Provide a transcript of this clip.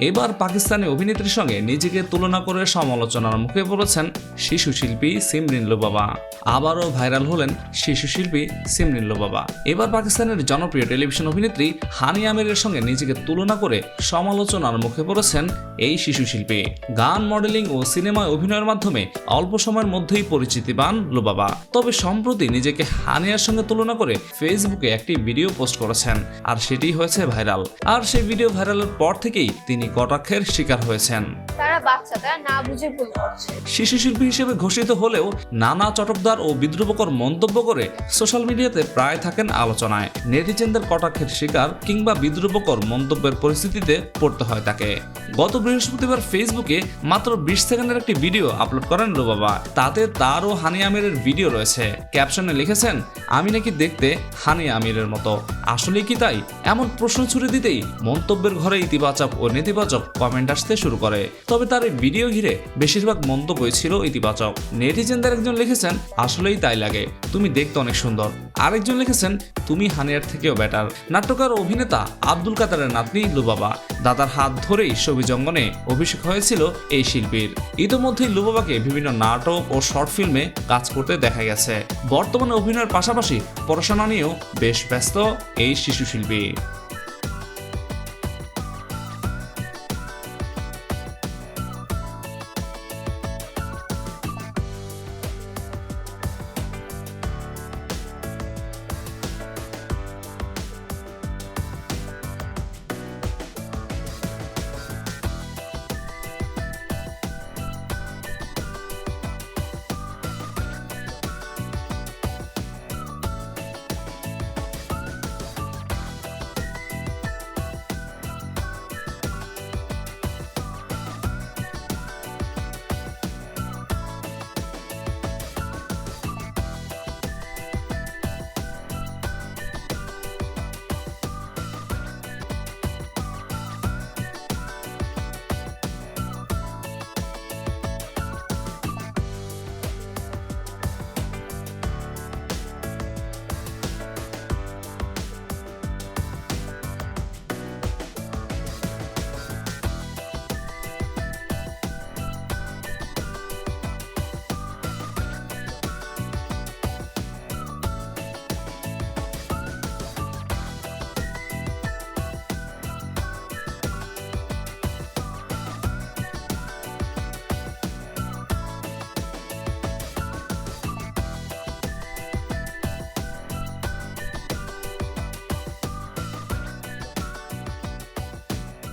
এবার পাকিস্তানি অভিনেত্রীর সঙ্গে নিজেকে তুলনা করে সমালোচনার মুখে পড়েছেন শিশু শিল্পী সিমরিন লোবাবা আবারও ভাইরাল হলেন শিশু শিল্পী সিমরিন লোবাবা এবার পাকিস্তানের জনপ্রিয় টেলিভিশন অভিনেত্রী হানি আমিরের সঙ্গে নিজেকে তুলনা করে সমালোচনার মুখে পড়েছেন এই শিশু শিল্পী। গান, মডেলিং ও সিনেমায় অভিনয়ের মাধ্যমে অল্প সময়ের মধ্যেই পরিচিতি পান লোবাবা তবে সম্প্রতি নিজেকে হানিয়ার সঙ্গে তুলনা করে ফেসবুকে একটি ভিডিও পোস্ট করেছেন, আর সেটি হয়েছে ভাইরাল। আর সেই ভিডিও ভাইরালের পর থেকেই তিনি কটাক্ষের শিকার হয়েছেন। তারা বাচ্চা তারা না বুঝে ভুল করছে। শিশু শিল্পী হিসেবে ঘোষিত হলেও নানা চটকদার ও বিদ্রুপকর মন্তব্য করে সোশ্যাল মিডিয়াতে প্রায় থাকেন আলোচনায়। নেটিজেনদের কটাক্ষের শিকার কিংবা বিদ্রুপকর মন্তব্যের পরিস্থিতিতে পড়তে হয় তাকে। গত বৃহস্পতিবার ফেসবুকে মাত্র বিশ সেকেন্ডের একটি ভিডিও আপলোড করেন তাতে তার ও হানি আমিরের ভিডিও রয়েছে। ক্যাপশনে লিখেছেন, আমি নাকি দেখতে হানি আমিরের মতো। আসলে কি তাই? এমন প্রশ্ন ছুড়ে দিতেই মন্তব্যের ঘরে ইতিবাচক ও নেতিবাচক কমেন্ট আসতে শুরু করে। তবে তার এই ভিডিও ঘিরে বেশিরভাগ মন্তব্যই ছিল ইতিবাচক। নেটিজেনদের একজন লিখেছেন, আসলেই তাই লাগে, তুমি দেখতে অনেক সুন্দর। আরেকজন লিখেছেন, তুমি হানিয়ার থেকেও বেটার নাট্যকার অভিনেতা আব্দুল কাতারের নাতনি লুবাবা দাদার হাত ধরেই ছবি জঙ্গনে অভিষেক হয়েছিল এই শিল্পীর। ইতোমধ্যেই লুবাবাকে বিভিন্ন নাটক ও শর্ট ফিল্মে কাজ করতে দেখা গেছে। বর্তমানে অভিনয়ের পাশাপাশি পড়াশোনা নিয়েও বেশ ব্যস্ত এই শিশু শিল্পী।